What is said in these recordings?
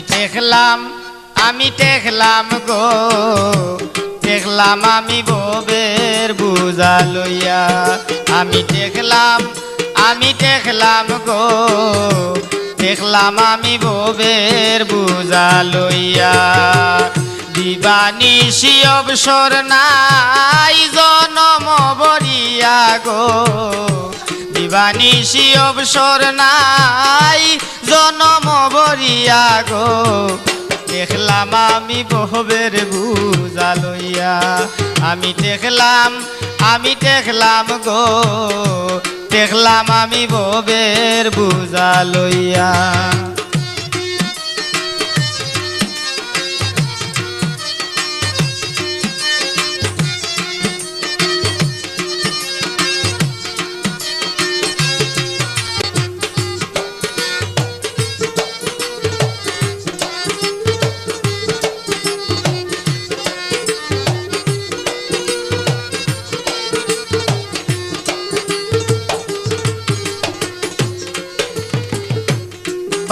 টেকলাম আমি দেখলাম গো। দেখলাম আমি ববের বুঝা লইয়া। আমি দেখলাম আমি দেখলাম গো। দেখলাম আমি ববের বুঝা লইয়া। দিবানিশি অবসর নাই, জনম বরিয়া গো। দিবানিশি অবসর নাই, জনম বরিয়া গো। দেখলাম আমি বহবের বুঝা লইয়া। আমি দেখলাম আমি দেখলাম গো। দেখলাম আমি ববের বুঝা লইয়া।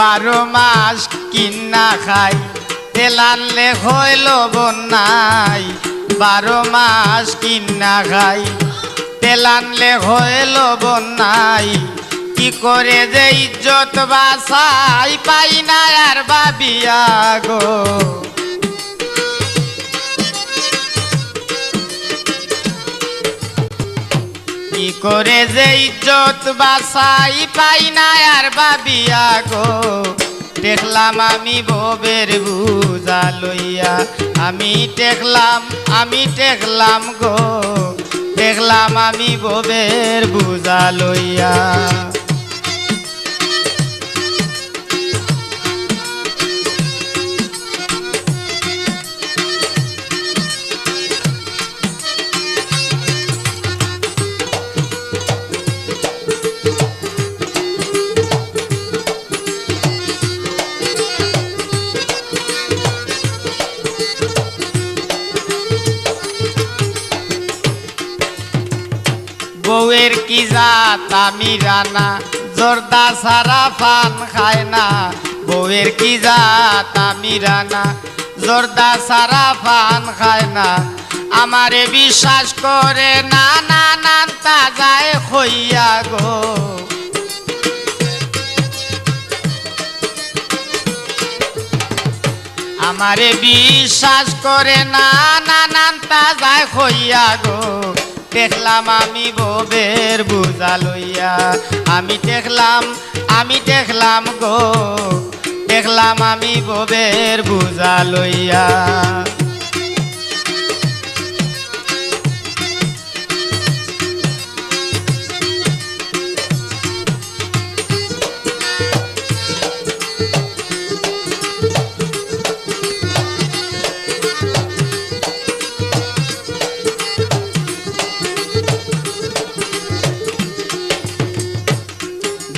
বারো মাস কিনা খাই। তেল আনলে হইল বন্যাই, বারো মাস কিন্না খাই। তেল আনলে হইল বন্যাই, কি করে যে ইজ্জত বাসাই পাই না আর বাবিয়া গো কি করে যে ইজ্জত বাসাই পাই না আর বাবিয়া গো দেখলাম আমি ববের বুঝা লইয়া। আমি দেখলাম আমি দেখলাম গো, দেখলাম আমি ববের বুঝা লইয়া। বউয়ের কি জাত আমি রানা জর্দা সারা পান খায় না। বউয়ের কি জাত আমি রানা জর্দা সারা পান খায় না। আমারে বিশ্বাস করে না না না, তা যায় হইয়া গো। আমারে বিশ্বাস করে না না তা যায় হইয়া গো। দেখলাম আমি ববের বুঝা লইয়া। আমি দেখলাম আমি দেখলাম গো। দেখলাম আমি ববের বুঝা লইয়া।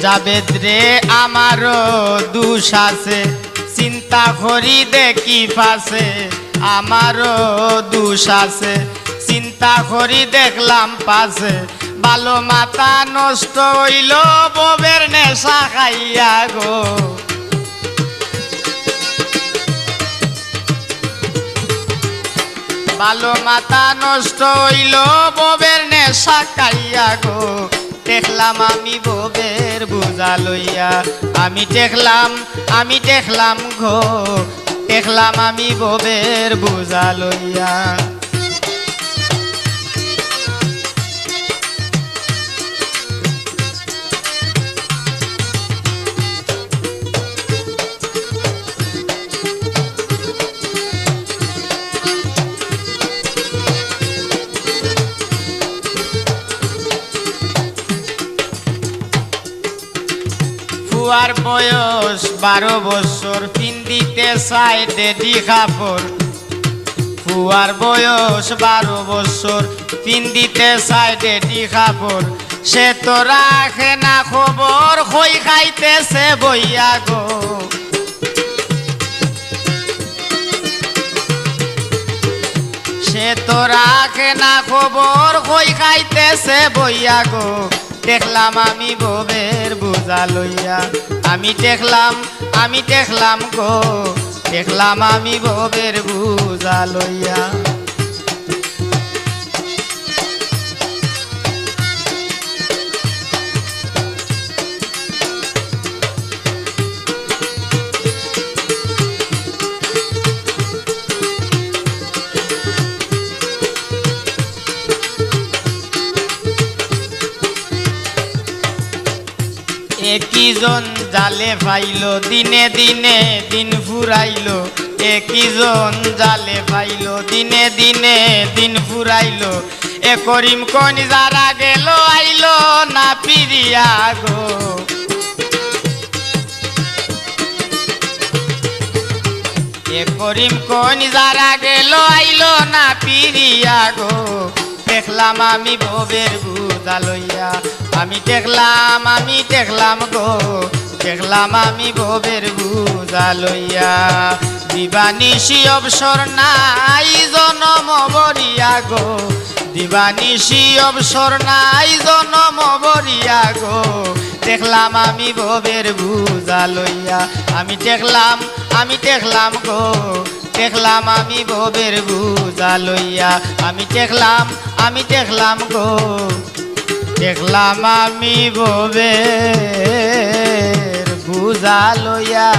জাবেদ রে, আমারও দুষ আছে। চিন্তা করি দেখি পাশে আমারও দুষ আছে। চিন্তা করি দেখলাম পাশে ভালো মাথা নষ্ট হইল ববের নেশা খাইয়া গো। ভালো মাথা নষ্ট হইল ববের নেশা খাইয়া গো। দেখলাম আমি ববের বুঝা লইয়া। আমি দেখলাম আমি দেখলাম গো। দেখলাম আমি ববের বুঝা লইয়া। ফুয়ার বয়স বারো বছর পিন্দিতে সাইডে ডি কাপড় ফুয়ার বয়স বারো বছর পিন্দিতে সাইডে ডি কাপড় সে তো রাখে না খবর খই খাইতেছে বইয়া গো। সে তো রাখে না খবর কই খাইতেছে বইয়া গো। দেখলাম আমি ববের বোঝা লইয়া। আমি দেখলাম আমি দেখলাম গো, দেখলাম আমি ববের বুঝা লইয়া। জন জালে পাইল, দিনে দিনে দিন ফুরাইল। একই জন জালে পাইল, দিনে দিনে দিন ফুরাইল। এ করিম কোন যারা গেল, আইল না ফিরিয়া গো। এ করিম কোন যারা গেল, আইল না ফিরিয়া গো। দেখলাম আমি ভবের বুঝা লইয়া আমি দেখলাম আমি দেখলাম গো, দেখলাম আমি ভবের বুঝা লইয়া। দিবানিশি অবসর নাই জনম বরিয়া গো, দিবানিশি অবসর নাই জনম বরিয়া গো। দেখলাম আমি ভবের বুঝা লইয়া, আমি দেখলাম আমি দেখলাম গো, দেখলাম আমি ভবের বুঝা লইয়া। আমি দেখলাম আমি দেখলাম গো। দেখলাম আমি ববে বুঝা লইয়া